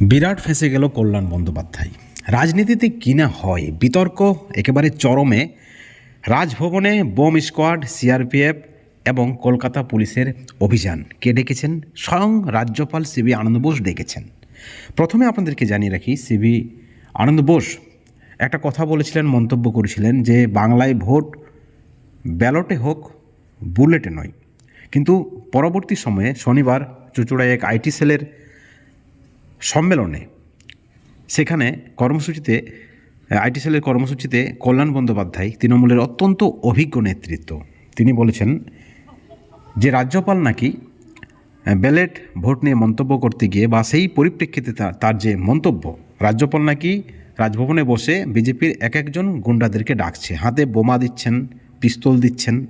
বিরাট ফেসে গেল কল্যাণ বন্দ্যোপাধ্যায়। রাজনীতিতে কিনা হয়? বিতর্ক একেবারে চরমে। রাজভবনে বোম স্কোয়াড, সিআরপিএফ এবং কলকাতা পুলিশের অভিযান। কে ডেকেছেন? স্বয়ং রাজ্যপাল সিবি আনন্দ বোস ডেকেছেন। প্রথমে আপনাদেরকে জানিয়ে রাখি সিবি আনন্দ বোস একটা কথা বলেছিলেন, মন্তব্য করেছিলেন যে বাংলায় ভোট ব্যালটে হোক, বুলেটে নয়। কিন্তু পরবর্তী সময়ে শনিবার চুচুড়ায় এক আইটি সেলের সম্মেলনে সেখানে কর্মসূচিতে, আইটি সেলের কর্মসূচিতে কল্যাণ বন্দ্যোপাধ্যায় তৃণমূলের অত্যন্ত অভিজ্ঞ নেতৃত্ব। তিনি বলেছেন যে, রাজ্যপাল নাকি ব্যালেট ভোট নিয়ে মন্তব্য করতে গিয়ে বা সেই পরিপ্রেক্ষিতে তার- যে মন্তব্য, রাজ্যপাল নাকি রাজভবনে বসে বিজেপির এক একজন গুন্ডাদেরকে ডাকছে, হাতে বোমা দিচ্ছেন, পিস্তল দিচ্ছেন,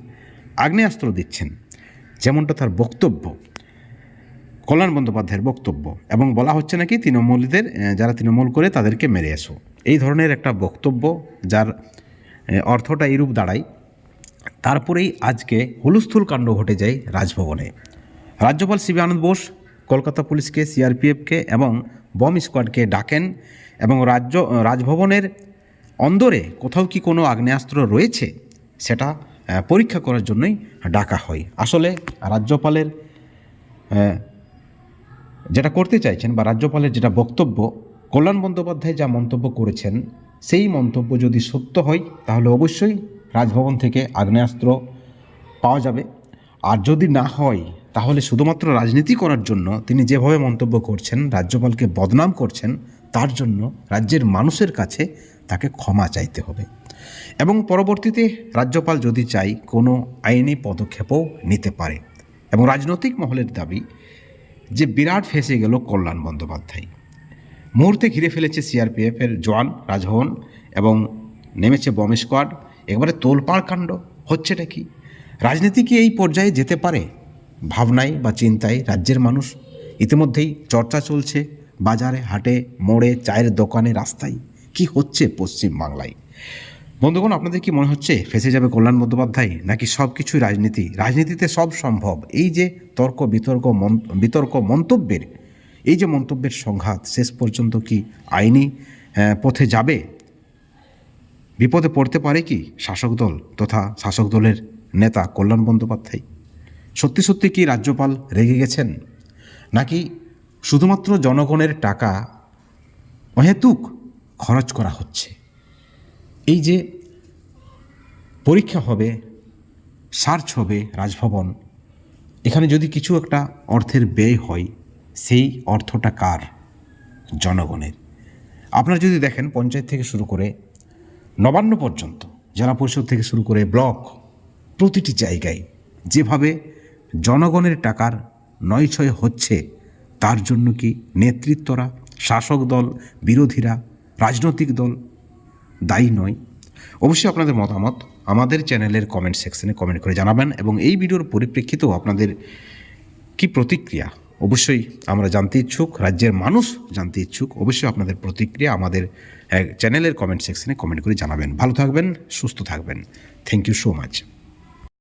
আগ্নেয়াস্ত্র দিচ্ছেন, যেমনটা তার বক্তব্য। কল্যাণ বন্দ্যোপাধ্যায়ের বক্তব্য। এবং বলা হচ্ছে নাকি তৃণমূলীদের যারা তৃণমূল করে তাদেরকে মেরে এসো। এই ধরনের একটা বক্তব্য যার অর্থটা এইরূপ দাঁড়ায়, তারপরেই আজকে হুলস্থুল কাণ্ড ঘটে যায় রাজভবনে। রাজ্যপাল শিবী আনন্দ বোস, কলকাতা পুলিশকে সিআরপিএফকে এবং বম স্কোয়াডকে ডাকেন এবং রাজ্য রাজভবনের অন্দরে কোথাও কি কোনো আগ্নেয়াস্ত্র রয়েছে সেটা পরীক্ষা করার জন্যই ডাকা হয়। আসলে রাজ্যপালের যেটা করতে চাইছেন বা রাজ্যপালের যেটা বক্তব্য, কল্যাণ বন্দ্যোপাধ্যায় যা মন্তব্য করেছেন, সেই মন্তব্য যদি সত্য হয়, তাহলে অবশ্যই রাজভবন থেকে আগ্নেয়াস্ত্র পাওয়া যাবে। আর যদি না হয়, তাহলে শুধুমাত্র রাজনীতি করার জন্য তিনি যেভাবে মন্তব্য করছেন, রাজ্যপালকে বদনাম করছেন, তার জন্য রাজ্যের মানুষের কাছে তাকে ক্ষমা চাইতে হবে। এবং পরবর্তীতে রাজ্যপাল যদি চাই, কোনো আইনি পদক্ষেপও নিতে পারে। এবং রাজনৈতিক মহলের দাবি যে বিরাট ফেসে গেল কল্যাণ বন্দ্যোপাধ্যায়। মুহূর্তে ঘিরে ফেলেছে সিআরপিএফের জওয়ান রাজভবন এবং নেমেছে বম স্কোয়াড। একেবারে তোলপাড় কাণ্ড, হচ্ছেটা কি? রাজনীতি কি এই পর্যায়ে যেতে পারে? ভাবনায় বা চিন্তায় রাজ্যের মানুষ। ইতিমধ্যেই চর্চা চলছে বাজারে, হাটে, মোড়ে, চায়ের দোকানে, রাস্তায়। কি হচ্ছে পশ্চিম বাংলায় বন্ধুগণ, আপনাদের কি মনে হচ্ছে ফেসে যাবে কল্যাণ বন্দ্যোপাধ্যায়? নাকি সব কিছুই রাজনীতি? রাজনীতিতে সব সম্ভব। এই যে তর্ক বিতর্ক বিতর্ক মন্তব্যের, এই যে মন্তব্যের সংঘাত শেষ পর্যন্ত কি আইনি পথে যাবে? বিপদে পড়তে পারে কি শাসক দল তথা শাসক দলের নেতা কল্যাণ বন্দ্যোপাধ্যায়? সত্যি সত্যি কি রাজ্যপাল রেগে গেছেন? নাকি শুধুমাত্র জনগণের টাকা অহেতুক খরচ করা হচ্ছে? এই যে পরীক্ষা হবে, সার্চ হবে রাজভবন, এখানে যদি কিছু একটা অর্থের ব্যয় হয়, সেই অর্থটা কার? জনগণের। আপনারা যদি দেখেন পঞ্চায়েত থেকে শুরু করে নবান্ন পর্যন্ত, জেলা পরিষদ থেকে শুরু করে ব্লক, প্রতিটি জায়গায় যেভাবে জনগণের টাকার নয় ছয় হচ্ছে, তার জন্য কি নেতৃত্বরা, শাসক দল, বিরোধীরা, রাজনৈতিক দল দায়ী নয় অবশ্যই আপনাদের মতামত আমাদের চ্যানেলের কমেন্ট সেকশনে কমেন্ট করে জানাবেন এবং এই ভিডিওর পরিপ্রেক্ষিতেও আপনাদের কি প্রতিক্রিয়া? অবশ্যই আমরা জানতে ইচ্ছুক, রাজ্যের মানুষ জানতে ইচ্ছুক। অবশ্যই আপনাদের প্রতিক্রিয়া আমাদের চ্যানেলের কমেন্ট সেকশনে কমেন্ট করে জানাবেন। ভালো থাকবেন, সুস্থ থাকবেন। Thank you so much